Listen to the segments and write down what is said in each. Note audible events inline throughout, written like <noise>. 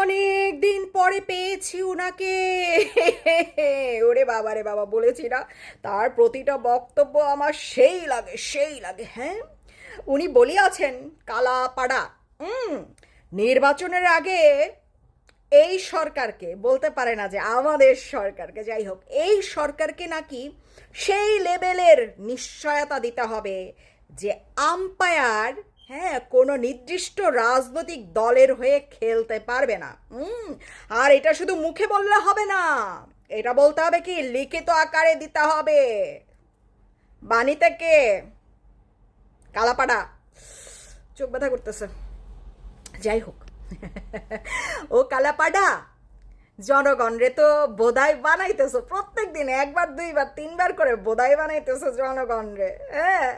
অনেক দিন পরে পেয়েছি ওনাকে ওরে বাবা রে বাবা, বলেছি না, তার প্রতিটা বক্তব্য আমার সেই লাগে সেই লাগে হ্যাঁ? উনি বলিয়াছেন, কালাপাড়া হুম নির্বাচনের আগে এই সরকারকে, বলতে পারে না যে আমাদের সরকারকে, যাই হোক, এই সরকারকে নাকি সেই লেভেলের নিশ্চয়তা দিতে হবে যে আম্পায়ার হ্যাঁ কোনো নির্দিষ্ট রাজনৈতিক দলের হয়ে খেলতে পারবে না। হুম, আর এটা শুধু মুখে বললে হবে না। এটা বলতে হবে কি, লিখিত আকারে দিতে হবে। বাণী থেকে কালাপাড়া। চোখ ব্যথা করতেছে। যাই হোক। ও কালাপাডা। জনগণ রে তো বোধাই বানাইতেছো প্রত্যেক দিন একবার, দুইবার, তিনবার করে বোধাই বানাইতেছো জনগণ রে হ্যাঁ?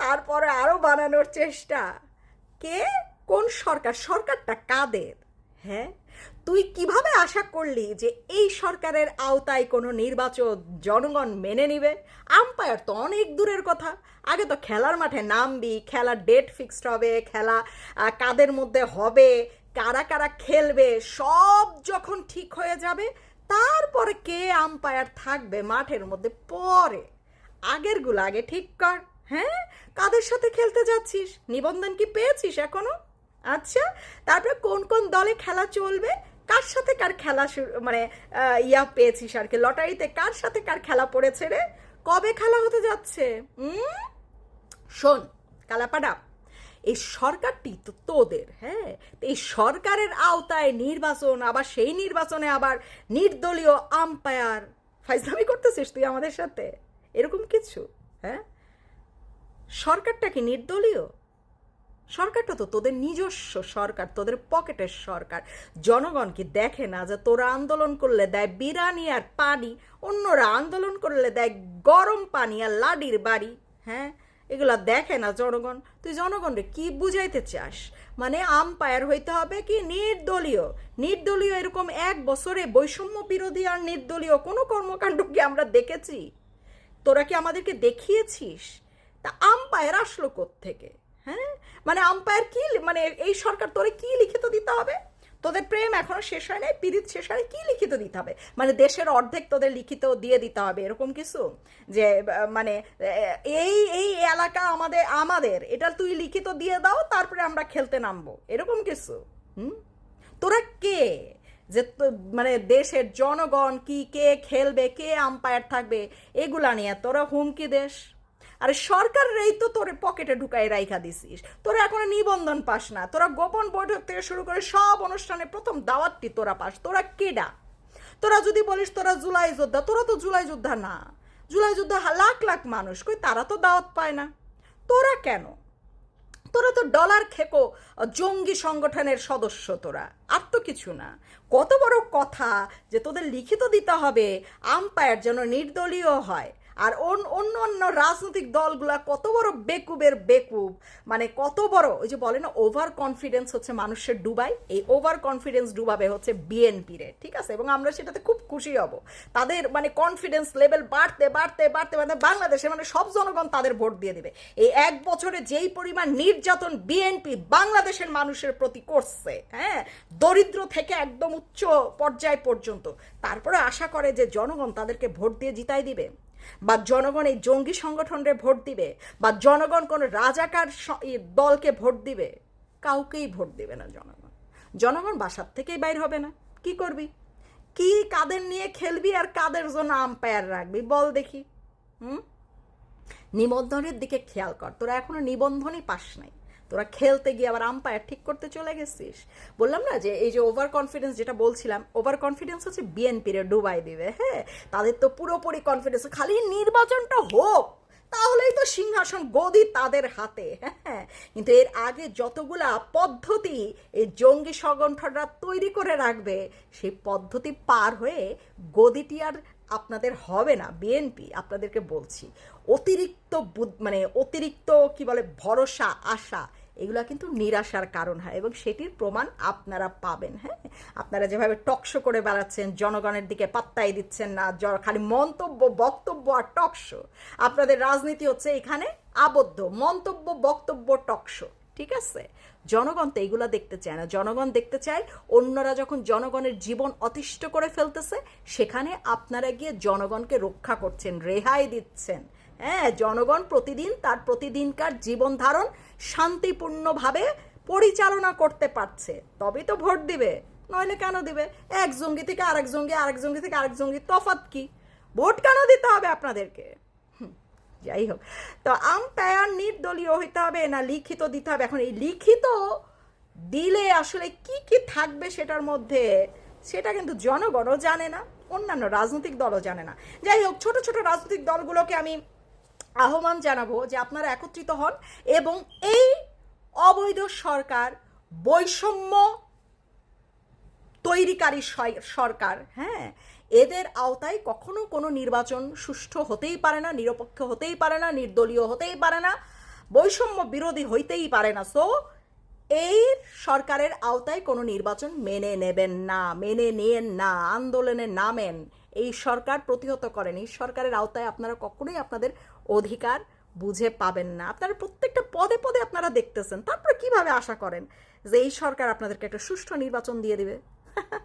তারপরে আরও বানানোর চেষ্টা। কে? কোন সরকার? সরকারটা কাদের? হ্যাঁ? তুই কীভাবে আশা করলি যে এই সরকারের আওতায় কোনো নির্বাচন জনগণ মেনে নিবে? আম্পায়ার তো অনেক দূরের কথা। আগে তো খেলার মাঠে নামবি খেলার ডেট ফিক্সড হবে, খেলা কাদের মধ্যে হবে কারা কারা খেলবে, সব যখন ঠিক হয়ে যাবে, তারপরে কে আম্পায়ার থাকবে মাঠের মধ্যে পরে। আগেরগুলো আগে ঠিক কর হ্যাঁ? কাদের সাথে খেলতে যাচ্ছিস? নিবন্ধন কি পেয়েছিস এখনও? আচ্ছা তারপরে কোন কোন দলে খেলা চলবে? কার সাথে কার খেলা মানে ইয়া পেয়েছিস আর কি? লটারিতে কার সাথে কার খেলা পড়েছে রে? কবে খেলা হতে যাচ্ছে? শোন কালাপাডা এই সরকারটি তো তোদের হ্যাঁ? এই সরকারের আওতায় নির্বাচন, আবার সেই নির্বাচনে আবার নির্দলীয় আম্পায়ার ফাইজলামি করতেছিস তুই আমাদের সাথে? এরকম কিছু হ্যাঁ? সরকারটা কি নির্দলীয়? সরকারটা তো তোদের নিজস্ব সরকার, তোদের পকেটের সরকার। জনগণ কি দেখে না যে তোরা আন্দোলন করলে দেয় বিরিয়ানি আর পানি, অন্যরা আন্দোলন করলে দেয় গরম পানি আর লাডির বাড়ি হ্যাঁ? এগুলা দেখে না জনগণ। তুই জনগণরে কি বুঝাইতে চাস? মানে আম্পায়ার হইতে হবে কি নির্দলীয়? নির্দলীয় এরকম এক বছরে বৈষম্য বিরোধী আর নির্দলীয় কোনো কর্মকাণ্ড কি আমরা দেখেছি? তোরা কি আমাদেরকে দেখিয়েছিস? তা আম্পায়ার আসলো থেকে হ্যাঁ? মানে আম্পায়ার কি মানে এই সরকার তোরে কি লিখিত দিতে হবে? তোদের প্রেম এখনও শেষ হয় নাই, পীড়িত শেষ হয় কি লিখিত দিতে হবে? মানে দেশের অর্ধেক তোদের লিখিত দিয়ে দিতে হবে, এরকম কিছু? যে মানে এই এই এলাকা আমাদের আমাদের, এটা তুই লিখিত দিয়ে দাও, তারপরে আমরা খেলতে নামবো, এরকম কিছু? হুম? তোরা কে? যে মানে দেশের জনগণ কি, কে খেলবে, কে আম্পায়ার থাকবে, এগুলা নিয়ে তোরা হুমকি দেশ আরে এই তো তোর পকেটে ঢুকাই রাইখা দিছিস। তোরা এখনও নিবন্ধন পাস না। তোরা গোপন বৈঠক থেকে শুরু করে সব অনুষ্ঠানে প্রথম দাওয়াতটি তোরা পাস। তোরা কেডা? তোরা যদি বলিস তোরা জুলাই যোদ্ধা, তোরা তো জুলাই যোদ্ধা না। জুলাই যোদ্ধা লাখ লাখ মানুষ। কই তারা তো দাওয়াত পায় না। তোরা কেন? তোরা তো ডলার খেকো জঙ্গি সংগঠনের সদস্য তোরা। আর তো কিছু না। কত বড় কথা যে তোদের লিখিত দিতে হবে, আম্পায়ার যেন নির্দলীয় হয়। আর অন- অন্য অন্য রাজনৈতিক দলগুলা কত বড় বেকুবের বেকুব। মানে কত বড়, ওই যে বলে না ওভার কনফিডেন্স হচ্ছে মানুষের ডুবাই, এই ওভার কনফিডেন্স ডুবাবে হচ্ছে বিএনপিরে, ঠিক আছে? এবং আমরা সেটাতে খুব খুশি হব। তাদের মানে কনফিডেন্স লেভেল বাড়তে বাড়তে বাড়তে মানে বাংলাদেশে মানে সব জনগণ তাদের ভোট দিয়ে দেবে। এই এক বছরে যেই পরিমাণ নির্যাতন বিএনপি বাংলাদেশের মানুষের প্রতি করছে হ্যাঁ? দরিদ্র থেকে একদম উচ্চ পর্যায় পর্যন্ত। তারপরে আশা করে যে জনগণ তাদেরকে ভোট দিয়ে জিতাই দিবে। বা জনগণ এই জঙ্গি সংগঠনরে ভোট দিবে, বা জনগণ কোনো রাজাকার দলকে ভোট দিবে, কাউকেই ভোট দিবে না জনগণ। জনগণ বাসার থেকেই বাইর হবে না। কি করবি? কি কাদের নিয়ে খেলবি আর কাদের জন্য আম্পায়ার রাখবি? বল দেখি। হুম? নিবন্ধনের দিকে খেয়াল কর। তোরা এখনও নিবন্ধনই পাস নাই। তোরা খেলতে গিয়ে আবার আম্পায়ার ঠিক করতে চলে গেছিস? বললাম না যে এই যে ওভার কনফিডেন্স যেটা বলছিলাম ওভার কনফিডেন্স হচ্ছে বিএনপির ডুবাই দিবে হ্যাঁ? তাদের তো পুরোপুরি কনফিডেন্স খালি নির্বাচনটা হোক, তাহলেই তো সিংহাসন গদি তাদের হাতে হ্যাঁ? কিন্তু এর আগে যতগুলা পদ্ধতি এই জঙ্গি সংগঠনরা তৈরি করে রাখবে, সেই পদ্ধতি পার হয়ে গদিটি আর আপনাদের হবে না বিএনপি আপনাদেরকে বলছি। অতিরিক্ত মানে অতিরিক্ত কি বলে ভরসা, আশা এগুলা কিন্তু নিরাশার কারণ, হয়, এবং সেটির প্রমাণ আপনারা পাবেন হ্যাঁ। আপনারা যেভাবে টকশো করে বেড়াচ্ছেন, জনগণের দিকে পাত্তাই দিচ্ছেন না খালি মন্তব্য, বক্তব্য আর টকশো আপনাদের রাজনীতি হচ্ছে এখানে আবদ্ধ, মন্তব্য, বক্তব্য টকশো ঠিক আছে? জনগণ তো এইগুলা দেখতে চায় না। জনগণ দেখতে চায় অন্যরা যখন জনগণের জীবন অতিষ্ঠ করে ফেলতেছে, সেখানে আপনারা গিয়ে জনগণকে রক্ষা করছেন, রেহাই দিচ্ছেন। হ্যাঁ জনগণ প্রতিদিন তার প্রতিদিনকার জীবন ধারণ শান্তিপূর্ণভাবে পরিচালনা করতে পারছে। তবেই তো ভোট দিবে। নইলে কেন দিবে? এক জঙ্গি থেকে আরেক জঙ্গি আরেক জঙ্গি থেকে আরেক জঙ্গি তফাত কি? ভোট কেন দিতে হবে আপনাদেরকে? যাই হোক। তো আম্পায়ার নির্দলীয় হইতে হবে না লিখিত দিতে হবে? এখন এই লিখিত দিলে আসলে কি কি থাকবে সেটার মধ্যে সেটা কিন্তু জনগণও জানে না, অন্যান্য রাজনৈতিক দলও জানে না। যাই হোক, ছোট ছোট রাজনৈতিক দলগুলোকে আমি আহ্বান জানাব যে আপনারা একত্রিত হন এবং এই অবৈধ সরকার বৈষম্য তৈরিকারী সরকার হ্যাঁ এদের আওতায় কখনো কোনো নির্বাচন সুষ্ঠু হতেই পারে না, নিরপেক্ষ হতেই পারে না, নির্দলীয় হতেই পারে না, বৈষম্য বিরোধী হইতেই পারে না। সো এই সরকারের আওতায় কোনো নির্বাচন মেনে নেবেন না, মেনে নিয়েন না, আন্দোলনে নামেন। এই সরকার প্রতিহত করেন। এই সরকারের আওতায় আপনারা কখনোই আপনাদের অধিকার বুঝে পাবেন না। আপনারা প্রত্যেকটা পদে পদে আপনারা দেখতেছেন। তারপরে কীভাবে আশা করেন যে এই সরকার আপনাদেরকে একটা সুষ্ঠু নির্বাচন দিয়ে দিবে? <laughs>